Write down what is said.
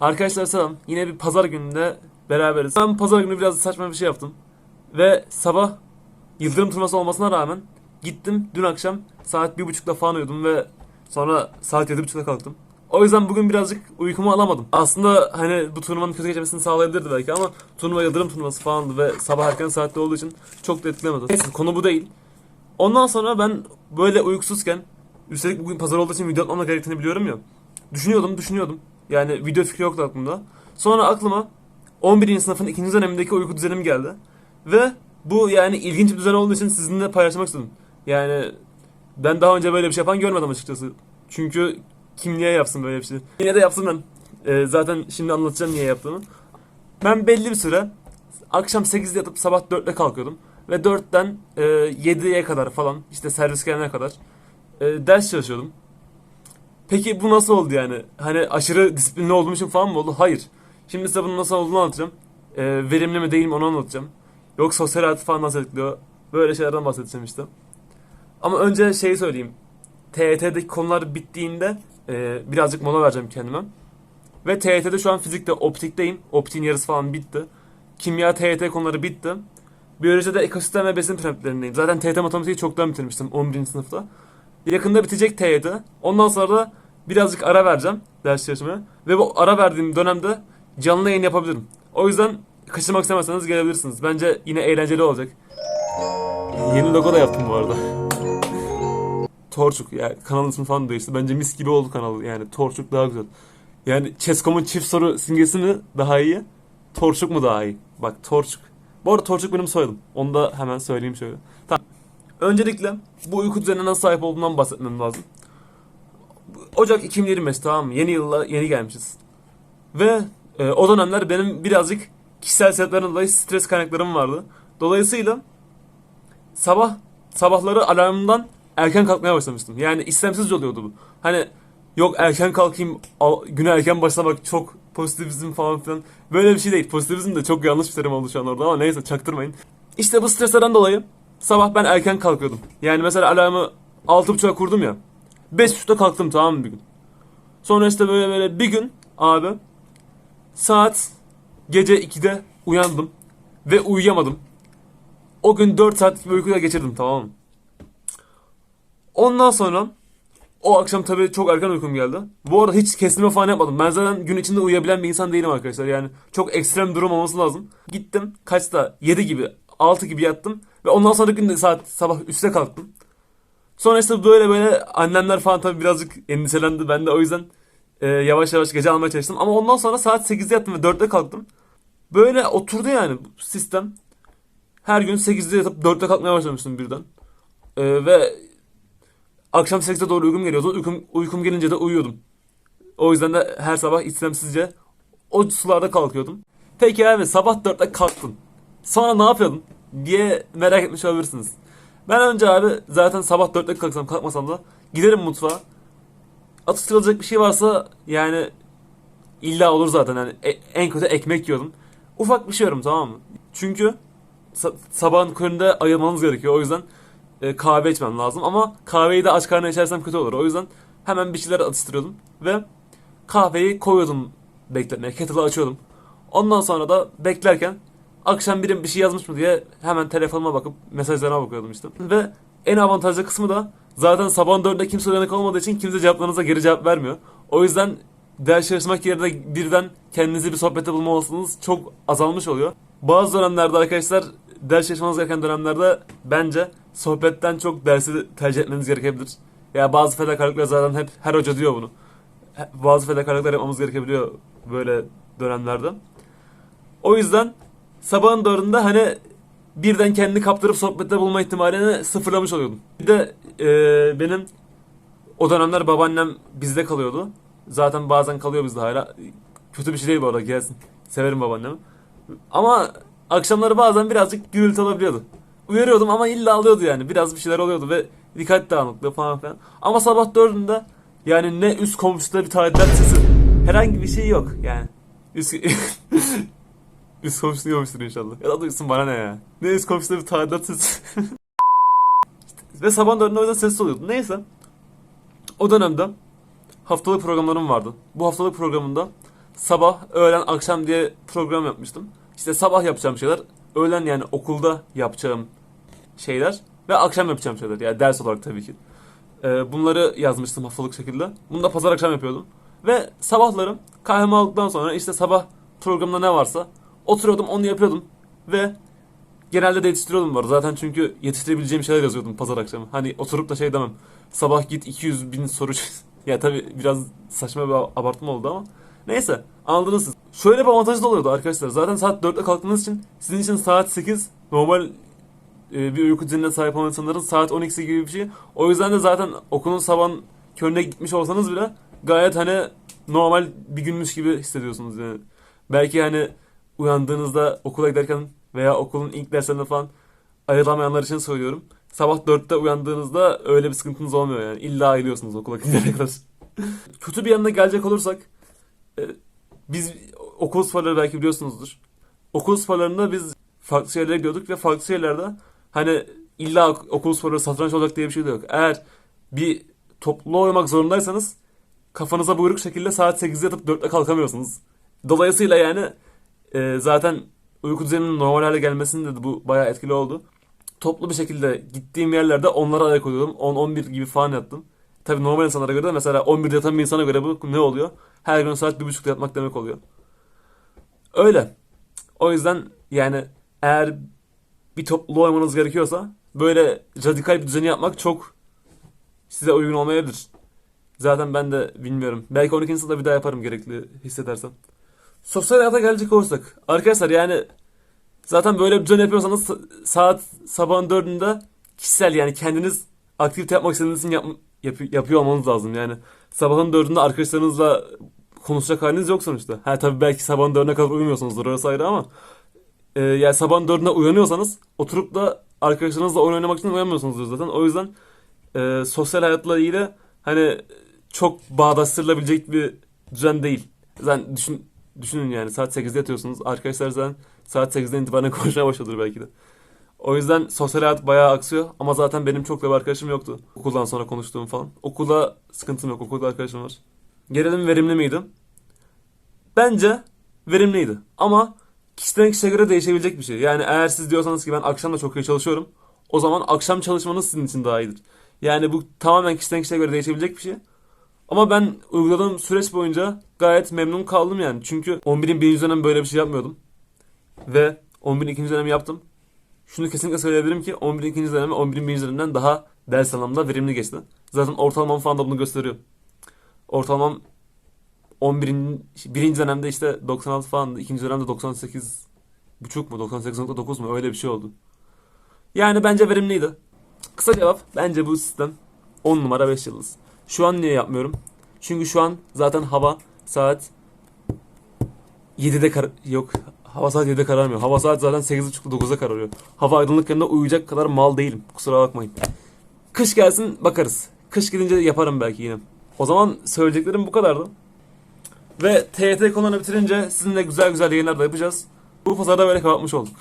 Arkadaşlar selam. Yine bir pazar gününde beraberiz. Ben pazar günü biraz saçma bir şey yaptım. Ve sabah yıldırım turnuvası olmasına rağmen gittim dün akşam saat bir buçukta falan uyudum ve sonra saat yedi buçukta kalktım. O yüzden bugün birazcık uykumu alamadım. Aslında hani bu turnuvanın kötü geçmesini sağlayabilirdi belki ama turnuva yıldırım turnuvası falandı ve sabah erken saatte olduğu için çok da etkilemedi. Neyse konu bu değil. Ondan sonra ben böyle uykusuzken üstelik bugün pazar olduğu için video atmam gerektiğini biliyorum ya. Düşünüyordum, düşünüyordum. Yani video fikri yoktu aklımda. Sonra aklıma 11. sınıfın ikinci dönemindeki uyku düzenim geldi. Ve bu yani ilginç bir düzen olduğu için sizinle paylaşmak istedim. Yani ben daha önce böyle bir şey yapan görmedim açıkçası. Çünkü kim niye yapsın böyle bir şey? Yine de yaptım ben. Ee, zaten şimdi anlatacağım niye yaptığımı. Ben belli bir süre akşam 8'de yatıp sabah 4'te kalkıyordum. Ve 4'ten e, 7'ye kadar falan işte servis gelene kadar e, ders çalışıyordum. Peki bu nasıl oldu yani? Hani aşırı disiplinli olduğum için falan mı oldu? Hayır. Şimdi size bunun nasıl olduğunu anlatacağım. E, verimli mi değil mi onu anlatacağım. Yok sosyal hayatı falan nasıl etkiliyor. Böyle şeylerden bahsedeceğim işte. Ama önce şeyi söyleyeyim. TYT'deki konular bittiğinde e, birazcık mola vereceğim kendime. Ve TYT'de şu an fizikte optikteyim. Optiğin yarısı falan bitti. Kimya TYT konuları bitti. Biyolojide ekosistem ve besin piramidlerindeyim. Zaten TYT matematiği çoktan bitirmiştim 11. sınıfta. Yakında bitecek TYT. Ondan sonra da birazcık ara vereceğim ders çalışmaya. Ve bu ara verdiğim dönemde canlı yayın yapabilirim. O yüzden kaçırmak istemezseniz gelebilirsiniz. Bence yine eğlenceli olacak. Yeni logo da yaptım bu arada. Torçuk yani kanal ismi falan değişti. Bence mis gibi oldu kanal yani Torçuk daha güzel. Yani Chess.com'un çift soru simgesi mi daha iyi? Torçuk mu daha iyi? Bak Torçuk. Bu arada Torçuk benim soyadım. Onu da hemen söyleyeyim şöyle. Tamam. Öncelikle bu uyku düzenine nasıl sahip olduğumdan bahsetmem lazım. Ocak 2025 tamam mı? Yeni yılla yeni gelmişiz. Ve e, o dönemler benim birazcık kişisel sebeplerden dolayı stres kaynaklarım vardı. Dolayısıyla sabah sabahları alarmdan erken kalkmaya başlamıştım. Yani istemsizce oluyordu bu. Hani yok erken kalkayım al- güne erken başlamak çok pozitivizm falan filan. Böyle bir şey değil. Pozitivizm de çok yanlış bir terim oldu şu an orada ama neyse çaktırmayın. İşte bu streslerden dolayı sabah ben erken kalkıyordum. Yani mesela alarmı 6.30'a kurdum ya. 5.30'da kalktım tamam mı bir gün. Sonra işte böyle böyle bir gün abi saat gece 2'de uyandım ve uyuyamadım. O gün 4 saatlik bir uykuyla geçirdim tamam mı? Ondan sonra o akşam tabii çok erken uykum geldi. Bu arada hiç kesilme falan yapmadım. Ben zaten gün içinde uyuyabilen bir insan değilim arkadaşlar. Yani çok ekstrem durum olması lazım. Gittim kaçta 7 gibi 6 gibi yattım. Ve ondan sonra gün de saat sabah 3'te kalktım. Sonra işte böyle böyle annemler falan tabii birazcık endişelendi. Ben de o yüzden e, yavaş yavaş gece almaya çalıştım. Ama ondan sonra saat 8'de yattım ve 4'te kalktım. Böyle oturdu yani sistem. Her gün 8'de yatıp 4'te kalkmaya başlamıştım birden. E, ve akşam 8'de doğru uykum geliyordu. Uykum, uykum gelince de uyuyordum. O yüzden de her sabah istemsizce o sularda kalkıyordum. Peki abi sabah 4'te kalktın. Sonra ne yapıyordun diye merak etmiş olabilirsiniz. Ben önce abi zaten sabah 4'te kalksam kalkmasam da giderim mutfağa. Atıştırılacak bir şey varsa yani illa olur zaten yani E- en kötü ekmek yiyordum. Ufak bir şey yiyorum tamam mı? Çünkü sa- sabahın köründe ayılmanız gerekiyor. O yüzden e, kahve içmem lazım ama kahveyi de aç karnına içersem kötü olur. O yüzden hemen bir şeyler atıştırıyordum ve kahveyi koyuyordum bekletmeye. Kettle'ı açıyordum. Ondan sonra da beklerken akşam birim bir şey yazmış mı diye hemen telefonuma bakıp mesajlarına bakıyordum işte. Ve en avantajlı kısmı da zaten sabahın dörtte kimse uyanık olmadığı için kimse cevaplarınıza geri cevap vermiyor. O yüzden ders çalışmak yerine birden kendinizi bir sohbette bulma olasılığınız çok azalmış oluyor. Bazı dönemlerde arkadaşlar ders çalışmanız gereken dönemlerde bence sohbetten çok dersi tercih etmeniz gerekebilir. Ya bazı fedakarlıklar zaten hep her hoca diyor bunu. Bazı fedakarlıklar yapmamız gerekebiliyor böyle dönemlerde. O yüzden sabahın dördünde hani birden kendini kaptırıp sohbette bulma ihtimalini sıfırlamış oluyordum. Bir de e, benim o dönemler babaannem bizde kalıyordu. Zaten bazen kalıyor bizde hala. Kötü bir şey değil bu arada gelsin. Severim babaannemi. Ama akşamları bazen birazcık gürültü olabiliyordu. Uyarıyordum ama illa alıyordu yani. Biraz bir şeyler oluyordu ve dikkat dağınıklığı falan filan. Ama sabah dördünde yani ne üst komşuda bir tadilat sesi. Herhangi bir şey yok yani. Üst... Üst komşu duymamıştır inşallah. Ya da duysun bana ne ya. Ne üst komşuda bir tadilat sesi. Ve sabah dördünde o yüzden sessiz oluyordu. Neyse. O dönemde haftalık programlarım vardı. Bu haftalık programında sabah, öğlen, akşam diye program yapmıştım. İşte sabah yapacağım şeyler, öğlen yani okulda yapacağım şeyler ve akşam yapacağım şeyler. Yani ders olarak tabii ki. Ee, bunları yazmıştım haftalık şekilde. Bunu da pazar akşam yapıyordum. Ve sabahları kahvemi aldıktan sonra işte sabah programda ne varsa oturuyordum onu yapıyordum. Ve genelde de yetiştiriyordum bu arada. Zaten çünkü yetiştirebileceğim şeyler yazıyordum pazar akşamı. Hani oturup da şey demem. Sabah git 200 bin soru ya tabii biraz saçma bir abartma oldu ama. Neyse anladınız siz. Şöyle bir avantajı da oluyordu arkadaşlar. Zaten saat 4'te kalktığınız için sizin için saat 8 normal e, bir uyku düzenine sahip olan insanların saat 12'si gibi bir şey. O yüzden de zaten okulun sabah körüne gitmiş olsanız bile gayet hani normal bir günmüş gibi hissediyorsunuz yani. Belki hani uyandığınızda okula giderken veya okulun ilk derslerinde falan ayılamayanlar için söylüyorum. Sabah 4'te uyandığınızda öyle bir sıkıntınız olmuyor yani. İlla ayılıyorsunuz okula gidene kadar. Kötü bir yanına gelecek olursak e, biz okul sporları belki biliyorsunuzdur. Okul sporlarında biz farklı şeylere gidiyorduk ve farklı şeylerde hani illa ok- okul sporları satranç olacak diye bir şey de yok. Eğer bir toplu oynamak zorundaysanız kafanıza buyruk şekilde saat 8'de yatıp 4'te kalkamıyorsunuz. Dolayısıyla yani e, zaten uyku düzeninin normal hale gelmesinde de bu bayağı etkili oldu. Toplu bir şekilde gittiğim yerlerde onlara ayak uydurdum. 10-11 gibi falan yattım. Tabii normal insanlara göre de mesela 11'de yatan bir insana göre bu ne oluyor? Her gün saat 1.30'da yatmak demek oluyor. Öyle. O yüzden yani eğer bir toplu oynamanız gerekiyorsa böyle radikal bir düzeni yapmak çok size uygun olmayabilir. Zaten ben de bilmiyorum. Belki 12. sınıfta bir daha yaparım gerekli hissedersem. Sosyal hayata gelecek olursak. Arkadaşlar yani zaten böyle bir düzen yapıyorsanız sa- saat sabahın dördünde kişisel yani kendiniz aktivite yapmak istediğiniz için yap- yap- yapıyor olmanız lazım. Yani sabahın dördünde arkadaşlarınızla konuşacak haliniz yok sonuçta. Ha tabii belki sabahın dördüne kadar uyumuyorsunuzdur orası ayrı ama e, yani sabahın dördünde uyanıyorsanız oturup da arkadaşlarınızla oyun oynamak için uyanmıyorsunuzdur zaten. O yüzden e, sosyal hayatla ilgili hani çok bağdaştırılabilecek bir düzen değil. Zaten düşün, düşünün yani saat 8'de yatıyorsunuz. Arkadaşlar zaten saat 8'den itibaren konuşmaya başladır belki de. O yüzden sosyal hayat bayağı aksıyor ama zaten benim çok da bir arkadaşım yoktu. Okuldan sonra konuştuğum falan. Okulda sıkıntım yok. Okulda arkadaşım var. Gelelim verimli miydi? Bence verimliydi. Ama kişiden kişiye göre değişebilecek bir şey. Yani eğer siz diyorsanız ki ben akşam da çok iyi çalışıyorum. O zaman akşam çalışmanız sizin için daha iyidir. Yani bu tamamen kişiden kişiye göre değişebilecek bir şey. Ama ben uyguladığım süreç boyunca gayet memnun kaldım yani. Çünkü 11'in birinci dönem böyle bir şey yapmıyordum. Ve 11'in ikinci dönemi yaptım. Şunu kesinlikle söyleyebilirim ki 11'in ikinci dönemi 11'in birinci döneminden daha ders anlamında verimli geçti. Zaten ortalamam falan da bunu gösteriyor. Ortalamam 11'in birinci dönemde işte 96 falan, ikinci dönemde 98 buçuk mu 98.9 mu öyle bir şey oldu. Yani bence verimliydi. Kısa cevap bence bu sistem 10 numara 5 yıldız. Şu an niye yapmıyorum? Çünkü şu an zaten hava saat 7'de kar yok hava saat 7'de kararmıyor. Hava saat zaten 8.30'da 9'da kararıyor. Hava aydınlıkken de uyuyacak kadar mal değilim. Kusura bakmayın. Kış gelsin bakarız. Kış gelince yaparım belki yine. O zaman söyleyeceklerim bu kadardı. Ve TYT konularını bitirince sizinle güzel güzel yayınlar da yapacağız. Bu pazarda böyle kapatmış olduk.